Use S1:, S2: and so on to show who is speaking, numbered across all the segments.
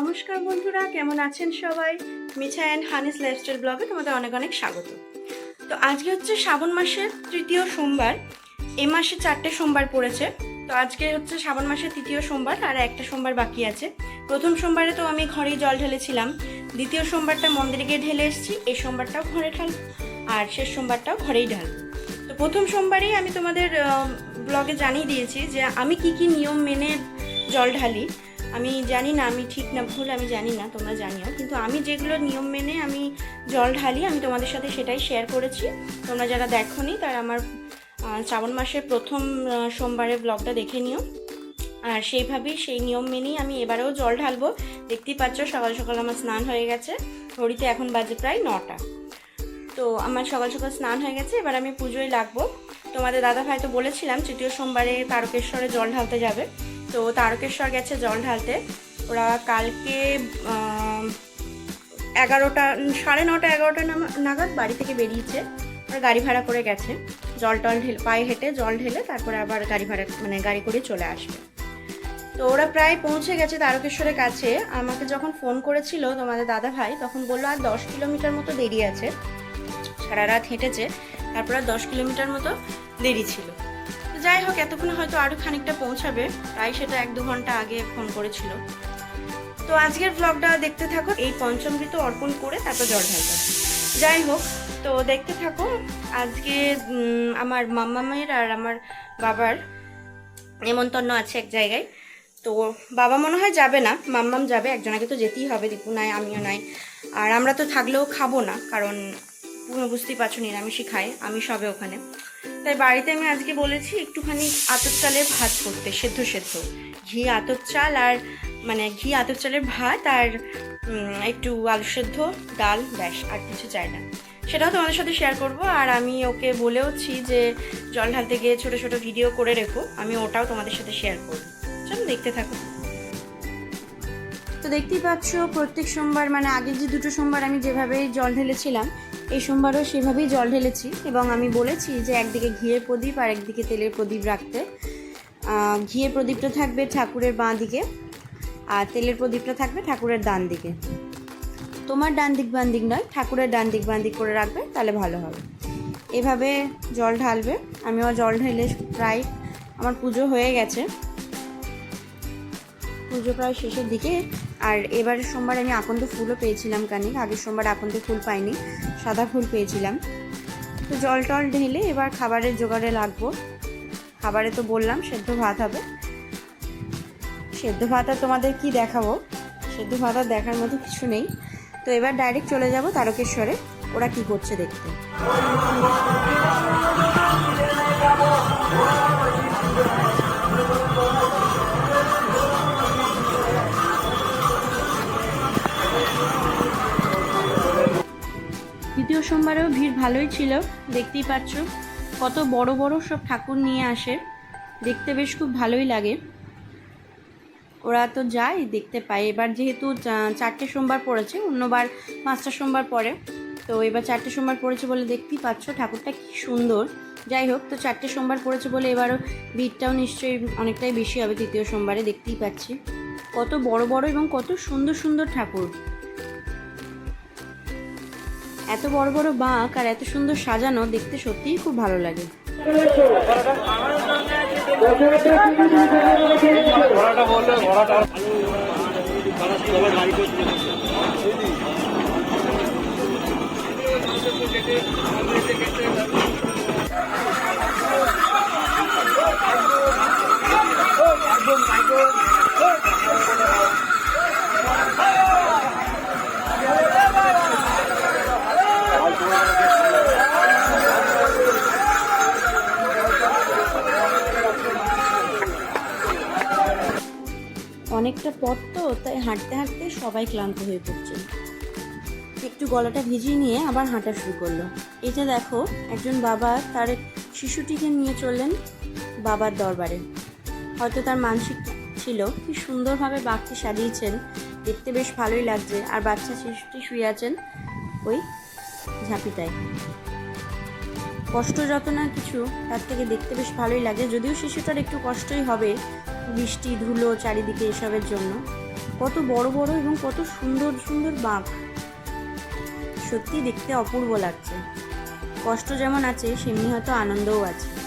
S1: নমস্কার বন্ধুরা, কেমন আছেন সবাই? মিছা অ্যান্ড হানিস লাইফস্টাইল ব্লগে তোমাদের অনেক অনেক স্বাগত। তো আজকে হচ্ছে শ্রাবণ মাসের তৃতীয় সোমবার, এ মাসে চারটে সোমবার পড়েছে। তো আজকে হচ্ছে শ্রাবণ মাসের তৃতীয় সোমবার আর একটা সোমবার বাকি আছে। প্রথম সোমবারে তো আমি ঘরেই জল ঢেলেছিলাম। দ্বিতীয় সোমবারটা মন্দিরে গিয়ে ঢেলে এসেছি, এই সোমবারটাও ঘরে ঢাল আর শেষ সোমবারটাও ঘরেই ঢাল। তো প্রথম সোমবারেই আমি তোমাদের ব্লগে জানিয়ে দিয়েছি যে আমি কি কি নিয়ম মেনে জল ঢালি। আমি জানি না, আমি ঠিক না, ভুল আমি জানি না, তোমরা জানিও। কিন্তু আমি যেগুলো নিয়ম মেনে আমি জল ঢালি, আমি তোমাদের সাথে সেটাই শেয়ার করেছি। তোমরা যারা দেখোনি, তারা আমার শ্রাবণ মাসের প্রথম সোমবারের ব্লগটা দেখে নিও। আর সেইভাবেই সেই নিয়ম মেনেই আমি এবারেও জল ঢালবো। দেখতেই পাচ্ছ, সকাল সকাল আমার স্নান হয়ে গেছে। ঘড়িতে এখন বাজে প্রায় নটা। তো আমার সকাল সকাল স্নান হয়ে গেছে, এবার আমি পুজোয় লাগবো। তোমাদের দাদা ভাই তো বলেছিলাম, তৃতীয় সোমবারে তারকেশ্বরে জল ঢালতে যাবে। তো তারকেশ্বর গেছে জল ঢালতে। ওরা কালকে এগারোটা, সাড়ে নটা, এগারোটা নাগাদ বাড়ি থেকে বেরিয়েছে। ওরা গাড়ি ভাড়া করে গেছে। জল টল ঢেলে, পায়ে হেঁটে জল ঢেলে তারপরে আবার গাড়ি ভাড়া মানে গাড়ি করে চলে আসবে। তো ওরা প্রায় পৌঁছে গেছে তারকেশ্বরের কাছে। আমাকে যখন ফোন করেছিল তোমাদের দাদা ভাই, তখন বলল আর দশ কিলোমিটার মতো দেরি আছে। সারা রাত হেঁটেছে, তারপর আর দশ কিলোমিটার মতো দেরি ছিল। যাই হোক, এতক্ষণে হয়তো আরও খানিকটা পৌঁছাবে। প্রায় সেটা এক দু ঘণ্টা আগে ফোন করেছিল। তো আজকের ব্লগটা দেখতে থাকো, এই পঞ্চমৃত অর্পণ করে তারপর জল ঢালবে। যাই হোক, তো দেখতে থাকো, আজকে আমার মাম্মামের আর আমার বাবার নেমন্তন্ন আছে এক জায়গায়। তো বাবা মনে হয় যাবে না, মাম্মাম যাবে, একজনাকে তো যেতেই হবে, দীপু নাই, আমিও নাই। আর আমরা তো থাকলেও খাব না, কারণ বুঝতেই পারছ নিরামিষই খাই, আমি সবে ওখানে। তাই বাড়িতে আমি আজকে বলেছি একটুখানি আতর চালের ভাত করতে, সেদ্ধ সেদ্ধ। ঘি, আতর চাল আর মানে ঘি, আতর চালের ভাত আর একটু আলু সেদ্ধ, ডাল, ব্যাস, আর কিছু চাই না। সেটাও তোমাদের সাথে শেয়ার করব। আর আমি ওকে বলেওছি যে, জল ঢালতে গিয়ে ছোটো ছোটো ভিডিও করে রেখো। আমি ওটাও তোমাদের সাথে শেয়ার করব। চলো দেখতে থাকো। তো দেখতেই পাচ্ছ, প্রত্যেক সোমবার মানে আগের যে দুটো সোমবার আমি যেভাবে জল ঢেলেছিলাম এই সোমবারও সেভাবেই জল ঢেলেছি এবং আমি বলেছি যে একদিকে ঘিয়ের প্রদীপ আর একদিকে তেলের প্রদীপ রাখতে। ঘিয়ের প্রদীপটা থাকবে ঠাকুরের বাঁ দিকে আর তেলের প্রদীপটা থাকবে ঠাকুরের ডান দিকে। তোমার ডান দিক বান দিক নয়, ঠাকুরের ডান দিক বান দিক করে রাখবে, তাহলে ভালো হবে। এভাবে জল ঢালবে। আমিও জল ঢেলে প্রায় আমার পুজো হয়ে গেছে। পুজো প্রায় শেষের দিকে আর এবারের সোমবার আমি আকন্দ ফুলও পেয়েছিলাম কানিক আগের সোমবার আকন্দ ফুল পাইনি, সাদা ফুল পেয়েছিলাম। তো জল টল ঢেলে এবার খাবারের জোগাড়ে লাগবো। খাবারে তো বললাম সেদ্ধ ভাত হবে। সেদ্ধ ভাত আর তোমাদের কি দেখাবো? সেদ্ধ ভাত আর দেখার মতো কিছু নেই। তো এবার ডাইরেক্ট চলে যাব তারকেশ্বরে। ওরা কি করছে দেখতে। সোমবারেও ভিড় ভালোই ছিল, দেখতেই পাচ্ছ। কত বড় বড় সব ঠাকুর নিয়ে আসে, দেখতে বেশ খুব ভালোই লাগে। ওরা তো যায়, দেখতে পায়। এবার যেহেতু চারটে সোমবার পড়েছে, অন্যবার পাঁচটা সোমবার পরে তো এবার চারটে সোমবার পড়েছে বলে দেখতেই পাচ্ছ, ঠাকুরটা কি সুন্দর। যাই হোক, তো চারটে সোমবার পড়েছে বলে এবারও ভিড়টাও নিশ্চয়ই অনেকটাই বেশি হবে তৃতীয় সোমবারে, দেখতেই পাচ্ছি। কত বড় বড় এবং কত সুন্দর সুন্দর ঠাকুর। এত বড় বড় বাঁক আর এত সুন্দর সাজানো দেখতে সত্যিই খুব ভালো লাগে। অনেকটা পথ তো, তাই হাঁটতে হাঁটতে সবাই ক্লান্ত হয়ে পড়ছে। একটু গলাটা ভিজিয়ে নিয়ে আবার হাঁটা শুরু করল। এটা দেখো, একজন বাবা তার শিশুটিকে নিয়ে চললেন বাবার দরবারে। হয়তো তার মানসিক ছিল, কি সুন্দরভাবে বাঘকে সাজিয়েছেন, দেখতে বেশ ভালোই লাগছে। আর বাচ্চা শিশুটি শুয়ে আছেন ওই ঝাঁপিটায়। কষ্ট যত না কিছু, তার থেকে দেখতে বেশ ভালোই লাগে। যদিও শিশুটার একটু কষ্টই হবে বৃষ্টি, ধুলো চারিদিকে এসবের জন্য। কত বড় বড় এবং কত সুন্দর সুন্দর বাঘ। সত্যি দেখতে অপূর্ব লাগছে। কষ্ট যেমন আছে, সেমনি হয়তো আনন্দও আছে।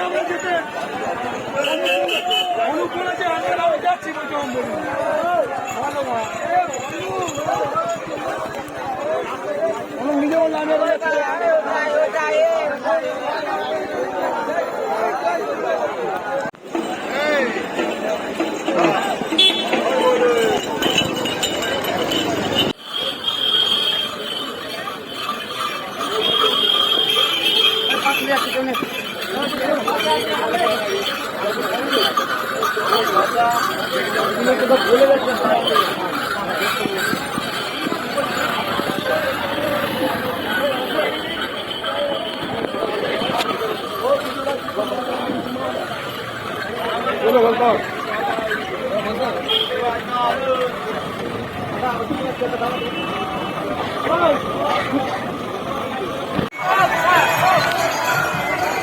S2: আমরা যেতে অনুকূল আছে আমরা যাচ্ছি বলতে
S1: ভালো না বলো বলতো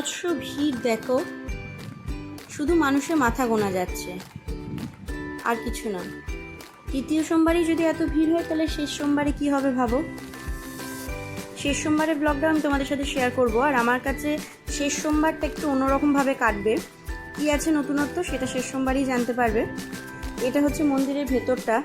S1: বিভৎস ভিড় দেখো, শুধু মানুষের মাথা গোনা যাচ্ছে, আর কিছু না। তৃতীয় সোমবারই যদি এত ভিড় হয়, তাহলে শেষ সোমবারে কি হবে ভাবো? শেষ সোমবারের ব্লগটা আমি তোমাদের সাথে শেয়ার করব, আর আমার কাছে শেষ সোমবারটা একটু অন্যরকমভাবে কাটবে। কি আছে নতুনত্ব সেটা শেষ সোমবারই জানতে পারবে। এটা হচ্ছে মন্দিরের ভেতরটা।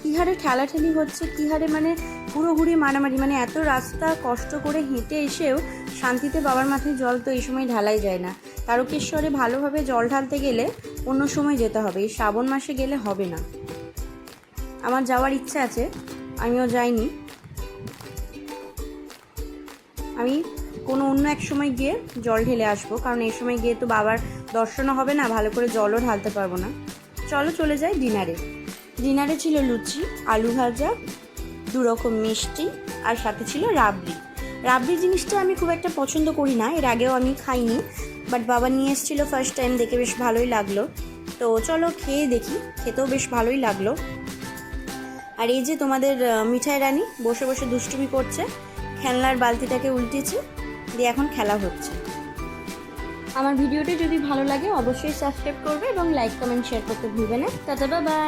S1: কি হারে ঠেলাঠেলি হচ্ছে কি হারে মানে হুড়োহুড়ি মারামারি মানে এত রাস্তা কষ্ট করে হেঁটে এসেও শান্তিতে বাবার মাথায় জল তো এই সময় ঢালাই যায় না। তারকেশ্বরে ভালোভাবে জল ঢালতে গেলে অন্য সময় যেতে হবে। এই শ্রাবণ মাসে গেলে হবে না। আমার যাওয়ার ইচ্ছা আছে। আমিও যাইনি। আমি কোনো অন্য এক সময় গিয়ে জল ঢেলে আসব। কারণ এই সময় গিয়ে তো বাবার দর্শনও হবে না, ভালো করে জলও ঢালতে পারব না। চলো চলে যাই ডিনারে। ডিনারে ছিল লুচি, আলু ভাজা দু রকম মিষ্টি, আর সাথে ছিল রাবড়ি। রাবড়ি জিনিসটা আমি খুব একটা পছন্দ করি না, এর আগেও আমি খাইনি বাট বাবা নিয়ে এসেছিল ফার্স্ট টাইম দেখে বেশ ভালোই লাগল। তো চলো খেয়ে দেখি, খেতেও বেশ ভালোই লাগল। আর এই যে তোমাদের মিঠাই রানী বসে বসে দুষ্টুমি করছে, খেলনার বালতিটাকে উল্টেছে, দিয়ে এখন খেলা হচ্ছে। আমার ভিডিওটি যদি ভালো লাগে, অবশ্যই সাবস্ক্রাইব করবে এবং লাইক কমেন্ট শেয়ার করতে ভুলবে না। Tata bye